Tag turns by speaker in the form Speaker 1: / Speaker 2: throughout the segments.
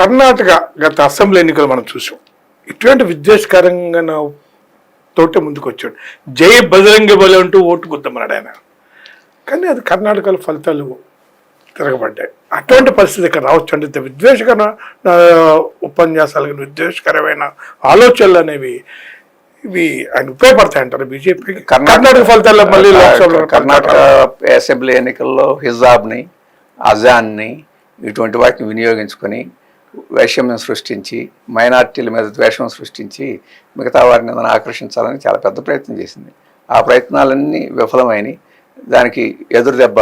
Speaker 1: కర్ణాటక గత అసెంబ్లీ ఎన్నికలు మనం చూసాం. ఇటువంటి విద్వేషకరంగా తోటే ముందుకు వచ్చాడు జై బజరంగ బలి అంటూ ఓటు గుద్దమన్నాడు ఆయన. కానీ అది కర్ణాటకలో ఫలితాలు తిరగబడ్డాయి. అటువంటి పరిస్థితి ఇక్కడ రావచ్చు అంటే విద్వేషకర ఉపన్యాసాలు కానీ విద్వేషకరమైన ఆలోచనలు అనేవి ఇవి ఆయన ఉపయోగపడతాయి అంటారు బీజేపీకి? కర్ణాటక ఫలితాల్లో మళ్ళీ లోక్సభలో
Speaker 2: కర్ణాటక అసెంబ్లీ ఎన్నికల్లో హిజాబ్ని అజాన్ని ఇటువంటి వాటిని వినియోగించుకొని వైషమ్యం సృష్టించి మైనార్టీల మీద ద్వేషం సృష్టించి మిగతా వారిని ఏదైనా ఆకర్షించాలని చాలా పెద్ద ప్రయత్నం చేసింది. ఆ ప్రయత్నాలన్నీ విఫలమైనవి దానికి ఎదురు దెబ్బ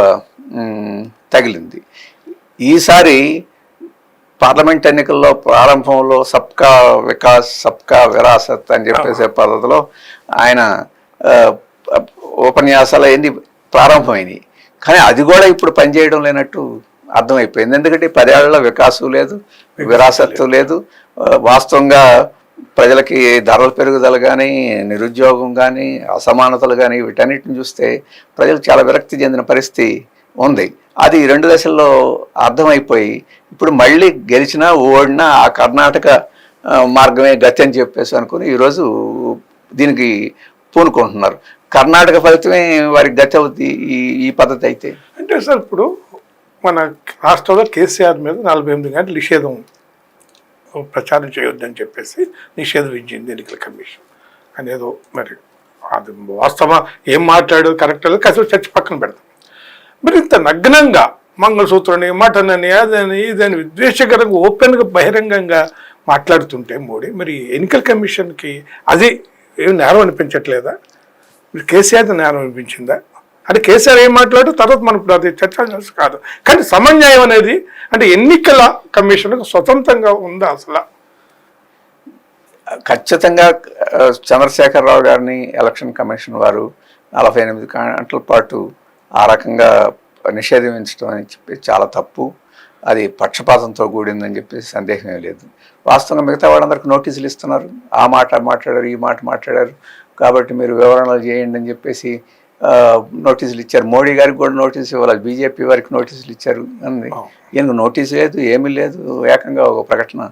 Speaker 2: మ్, తగిలింది. ఈసారి పార్లమెంట్ ఎన్నికల్లో ప్రారంభంలో సబ్కా వికాస్ సబ్కా విరాసత్ అని చెప్పేసే పద్ధతిలో ఆయన ఉపన్యాసాలు అన్ని ప్రారంభమైనవి కానీ అది కూడా ఇప్పుడు పనిచేయడం లేనట్టు అర్థమైపోయింది. ఎందుకంటే పదేళ్ళలో వికాసం లేదు విరాసత్తు లేదు. వాస్తవంగా ప్రజలకి ధరల పెరుగుదల కానీ నిరుద్యోగం కానీ అసమానతలు కానీ వీటన్నిటిని చూస్తే ప్రజలు చాలా విరక్తి చెందిన పరిస్థితి ఉంది. అది రెండు దశల్లో అర్థమైపోయి ఇప్పుడు మళ్ళీ గెలిచినా ఓడినా ఆ కర్ణాటక మార్గమే గతి అని చెప్పేసి అనుకుని ఈరోజు దీనికి పూనుకుంటున్నారు. కర్ణాటక ఫలితమే వారికి గతి అవుద్ది ఈ ఈ పద్ధతి అయితే.
Speaker 1: అంటే సార్ ఇప్పుడు మన రాష్ట్రంలో కేసీఆర్ మీద నలభై ఎనిమిది గంటలు నిషేధం ప్రచారం చేయొద్దని చెప్పేసి నిషేధం ఇచ్చింది ఎన్నికల కమిషన్. అనేదో మరి అది వాస్తవ ఏం మాట్లాడేది కరెక్ట్ లేదు. కాసేపు చర్చ పక్కన పెడతాం మరి ఇంత నగ్నంగా మంగళసూత్రని మటన్ అని అదని ఇదని విద్వేషకరంగా ఓపెన్గా బహిరంగంగా మాట్లాడుతుంటే మోడీ మరి ఎన్నికల కమిషన్కి అది ఏం నేరం అనిపించట్లేదా? మీరు కేసీఆర్ నేరం అనిపించిందా? అంటే కేసీఆర్ ఏం మాట్లాడు తర్వాత మనం ఇప్పుడు అది చర్చ కాదు. కానీ సమన్యాయం అనేది అంటే ఎన్నికల కమిషన్కు స్వతంత్రంగా ఉందా అసలు?
Speaker 2: ఖచ్చితంగా చంద్రశేఖరరావు గారిని ఎలక్షన్ కమిషన్ వారు నలభై ఎనిమిది గంటల పాటు ఆ రకంగా నిషేధించడం అని చెప్పి చాలా తప్పు. అది పక్షపాతంతో కూడిందని చెప్పేసి సందేహమే లేదు. వాస్తవంగా మిగతా వాళ్ళందరికీ నోటీసులు ఇస్తున్నారు. ఆ మాట మాట్లాడారు ఈ మాట మాట్లాడారు. కాబట్టి మీరు వివరణలు చేయండి అని చెప్పేసి నోటీసులు ఇచ్చారు. మోడీ గారికి కూడా నోటీసు ఇవ్వాలి. బీజేపీ వారికి నోటీసులు ఇచ్చారు. అని ఈయనకు నోటీసు లేదు ఏమీ లేదు. ఏకంగా ఒక ప్రకటన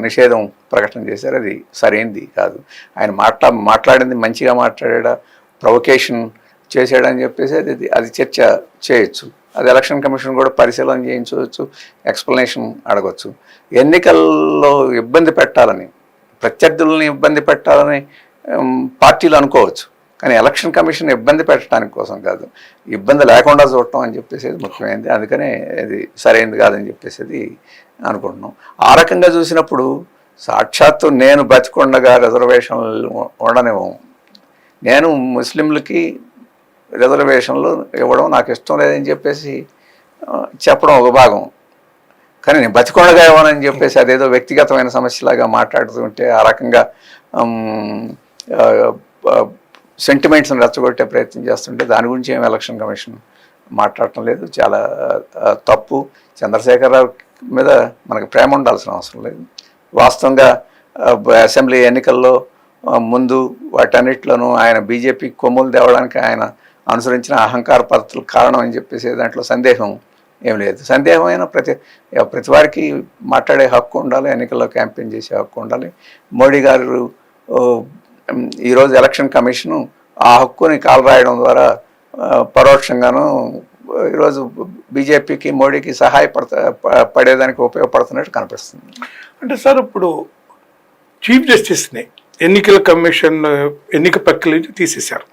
Speaker 2: నిషేధం ప్రకటన చేశారు. అది సరైంది కాదు. ఆయన మాట్లా మాట్లాడింది మంచిగా మాట్లాడా ప్రొవకేషన్ చేశాడని చెప్పేసి అది అది చర్చ చేయొచ్చు. అది ఎలక్షన్ కమిషన్ కూడా పరిశీలన చేయించవచ్చు ఎక్స్ప్లెనేషన్ అడగచ్చు. ఎన్నికల్లో ఇబ్బంది పెట్టాలని ప్రత్యర్థులని ఇబ్బంది పెట్టాలని పార్టీలు అనుకోవచ్చు. కానీ ఎలక్షన్ కమిషన్ ఇబ్బంది పెట్టడానికి కోసం కాదు. ఇబ్బంది లేకుండా చూడటం అని చెప్పేసి అది ముఖ్యమైనది. అందుకనే ఇది సరైనది కాదని చెప్పేసి అది అనుకుంటున్నాం. ఆ రకంగా చూసినప్పుడు సాక్షాత్తు నేను బతికొండగా రిజర్వేషన్లు ఉండనివ్వం. నేను ముస్లింలకి రిజర్వేషన్లు ఇవ్వడం నాకు ఇష్టం లేదని చెప్పేసి చెప్పడం ఒక భాగం. కానీ నేను బతికొండగా ఇవ్వనని చెప్పేసి అదేదో వ్యక్తిగతమైన సమస్యలాగా మాట్లాడుతుంటే ఆ రకంగా సెంటిమెంట్స్ని రెచ్చగొట్టే ప్రయత్నం చేస్తుంటే దాని గురించి ఏం ఎలక్షన్ కమిషన్ మాట్లాడటం లేదు. చాలా తప్పు. చంద్రశేఖరరావు మీద మనకు ప్రేమ ఉండాల్సిన అవసరం లేదు. వాస్తవంగా అసెంబ్లీ ఎన్నికల్లో ముందు వాటన్నిటిలోనూ ఆయన బీజేపీ కొమ్ములు తేవడానికి ఆయన అనుసరించిన అహంకార పద్ధతులు కారణం అని చెప్పేసి దాంట్లో సందేహం ఏం లేదు. సందేహమైన ప్రతి ప్రతి వారికి మాట్లాడే హక్కు ఉండాలి. ఎన్నికల్లో క్యాంపెయిన్ చేసే హక్కు ఉండాలి. మోడీ గారు ఈరోజు ఎలక్షన్ కమిషను ఆ హక్కుని కాలరాయడం ద్వారా పరోక్షంగాను ఈరోజు బీజేపీకి మోడీకి సహాయపడత పడేదానికి ఉపయోగపడుతున్నట్టు కనిపిస్తుంది.
Speaker 1: అంటే సార్ ఇప్పుడు చీఫ్ జస్టిస్ని ఎన్నికల కమిషన్ ఎన్నిక ప్రక్రియ నుంచి తీసేశారు.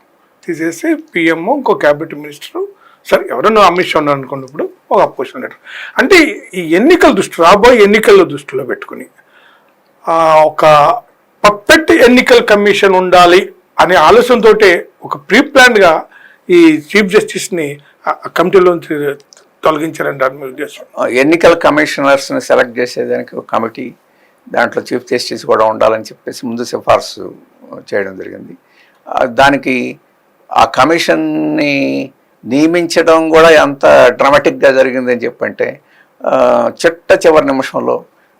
Speaker 1: తీసేసి పిఎంఓ ఇంకో క్యాబినెట్ మినిస్టరు సరే ఎవరైనా అమిత్ షా ఉన్నారు అనుకోండి ఇప్పుడు ఒక అపోజిషన్ లెటర్. అంటే ఈ ఎన్నికల దృష్టి రాబోయే ఎన్నికల దృష్టిలో పెట్టుకుని ఒక పర్ఫెక్ట్ ఎన్నికల కమిషన్ ఉండాలి అనే ఆలోచనతో ఒక ప్రీ ప్లాన్గా ఈ చీఫ్ జస్టిస్ని కమిటీలోంచి తొలగించారంటారు మీ ఉద్దేశం.
Speaker 2: ఎన్నికల కమిషనర్స్ని సెలెక్ట్ చేసేదానికి ఒక కమిటీ దాంట్లో చీఫ్ జస్టిస్ కూడా ఉండాలని చెప్పేసి ముందు సిఫార్సు చేయడం జరిగింది. దానికి ఆ కమిషన్ని నియమించడం కూడా ఎంత డ్రామాటిక్గా జరిగిందని చెప్పంటే చిట్ట చివరి నిమిషంలో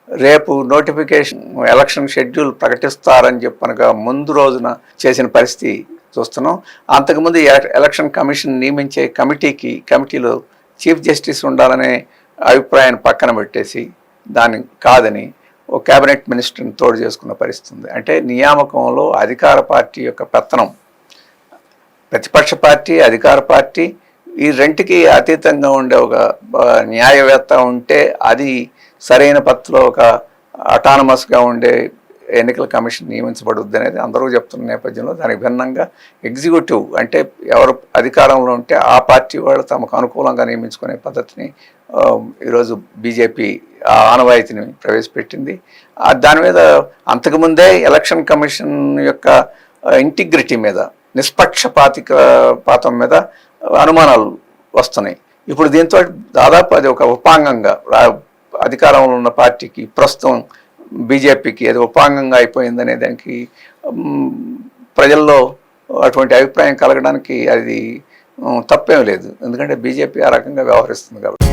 Speaker 2: రేపు నోటిఫికేషన్ ఎలక్షన్ షెడ్యూల్ ప్రకటిస్తారని చెప్పనగా ముందు రోజున చేసిన పరిస్థితి చూస్తున్నాం. అంతకుముందు ఎలక్షన్ కమిషన్ నియమించే కమిటీకి కమిటీలో చీఫ్ జస్టిస్ ఉండాలనే అభిప్రాయాన్ని పక్కన పెట్టేసి దాన్ని కాదని ఓ కేబినెట్ మినిస్టర్ని తోడు చేసుకున్న పరిస్థితి ఉంది. అంటే నియామకంలో అధికార పార్టీ యొక్క పెత్తనం. ప్రతిపక్ష పార్టీ అధికార పార్టీ ఈ రెంటికి అతీతంగా ఉండే ఒక న్యాయవేత్త ఉంటే అది సరైన పత్రలో ఒక అటానమస్గా ఉండే ఎన్నికల కమిషన్ నియమించబడుద్ది అనేది అందరూ చెప్తున్న నేపథ్యంలో దానికి భిన్నంగా ఎగ్జిక్యూటివ్ అంటే ఎవరు అధికారంలో ఉంటే ఆ పార్టీ వాళ్ళు తమకు అనుకూలంగా నియమించుకునే పద్ధతిని ఈరోజు బీజేపీ ఆ ఆనవాయితీని ప్రవేశపెట్టింది. దాని మీద అంతకుముందే ఎలక్షన్ కమిషన్ యొక్క ఇంటిగ్రిటీ మీద నిష్పక్షపాతిక పాతం మీద అనుమానాలు వస్తున్నాయి. ఇప్పుడు దీంతో దాదాపు అది ఒక ఉపాంగంగా అధికారంలో ఉన్న పార్టీకి ప్రస్తుతం బీజేపీకి అది ఉపాంగంగా అయిపోయిందనే దానికి ప్రజల్లో అటువంటి అభిప్రాయం కలగడానికి అది తప్పేం లేదు. ఎందుకంటే బీజేపీ ఆ రకంగా వ్యవహరిస్తుంది కాబట్టి.